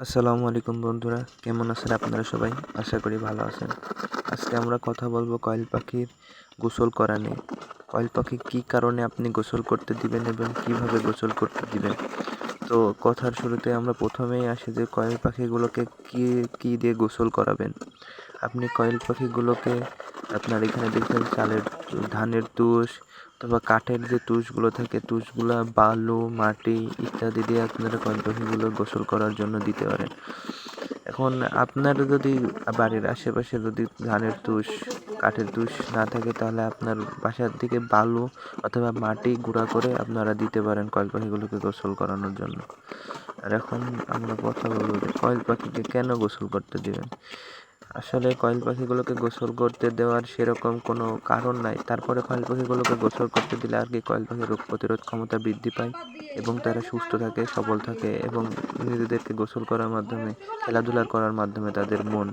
আসসালামু আলাইকুম বন্ধুরা, কেমন আছেন আপনারা সবাই? আশা করি ভালো আছেন। আজকে আমরা কথা বলব কয়েল পাখির গোসল করা নিয়ে। কয়েল পাখি কী কারণে আপনি গোসল করতে দিবেন এবং কীভাবে গোসল করতে দিবেন? তো কথার শুরুতে আমরা প্রথমেই আসি যে কয়েল পাখিগুলোকে কী কী দিয়ে গোসল করাবেন? আপনি কয়েল পাখিগুলোকে আপনার এখানে দেখবেন চালের ধানের তুষ অথবা কাঠের যে তুষগুলো থাকে, তুষগুলো বালু, মাটি ইত্যাদি দিয়ে আপনারা পাখিগুলো গোসল করার জন্য দিতে পারেন। এখন আপনার যদি বাড়ির আশেপাশে যদি ধানের তুষ, কাঠের তুষ না থাকে, তাহলে আপনার বাসার দিকে বালু অথবা মাটি গুঁড়া করে আপনারা দিতে পারেন কয়েল পাখিগুলোকে গোসল করানোর জন্য। আর এখন আমরা কথা বলব যে কয়েল পাখিকে কেন গোসল করতে দিবেন? আসলে কয়েল পাখিগুলোকে গোসল করতে দেওয়ার সেরকম কোনো কারণ নাই। তারপরে কয়েল পাখিগুলোকে গোসল করতে দিলে আর কি কয়েল পাখির রোগ প্রতিরোধ ক্ষমতা বৃদ্ধি পায় এবং তারা সুস্থ থাকে, সবল থাকে এবং নিজেদেরকে গোসল করার মাধ্যমে, খেলাধুলা করার মাধ্যমে তাদের মন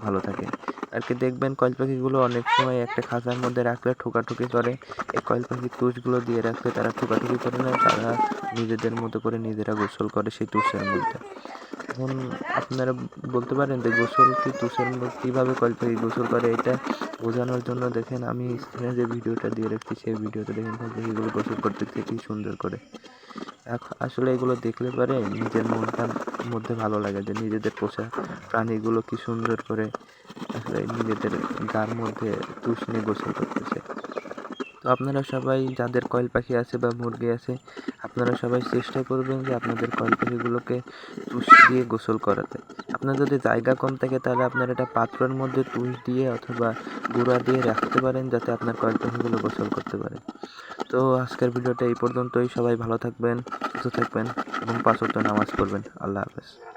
ভালো থাকে। আর কি দেখবেন কয়েল পাখিগুলো অনেক সময় একটা খাঁচার মধ্যে রাখলে ঠোকাঠুকি করে। এই কয়েল পাখির তুষগুলো দিয়ে রাখলে তারা ঠোকাঠুকি করে না, তারা নিজেদের মতো করে নিজেরা গোসল করে সেই তুষের মধ্যে। এখন আপনারা বলতে পারেন যে গোসল কি তুষের মধ্যে কীভাবে কয়েল পাখি গোসল করে এটা বোঝানোর জন্য দেখেন আমি স্ক্রিনে যে ভিডিওটা দিয়ে রাখছি সেই ভিডিওতে দেখেন কয়েল পাখিগুলো গোসল করতে কি সুন্দর করে। আসলে এগুলো দেখলে পরে নিজের মনটার মধ্যে ভালো লাগে যে নিজেদের পোষা প্রাণীগুলো কি সুন্দর করে আসলে নিজেদের গার মধ্যে তুষ নিয়ে গোসল করতেছে। তো আপনারা সবাই যাদের কয়েল পাখি আছে বা মুরগি আছে, আপনারা সবাই চেষ্টা করবেন যে আপনাদের কয়েল পাখিগুলোকে তুষ দিয়ে গোসল করাতে। আপনার যদি জায়গা কম থাকে তাহলে আপনার এটা পাত্রের মধ্যে তুষ দিয়ে অথবা গুঁড়া দিয়ে রাখতে পারেন যাতে আপনার কয়েল পাখিগুলো গোসল করতে পারে। তো আজকের ভিডিওটা এই পর্যন্তই। সবাই ভালো থাকবেন, সুস্থ থাকবেন এবং পাঁচ নামাজ পড়বেন। আল্লাহ হাফেজ।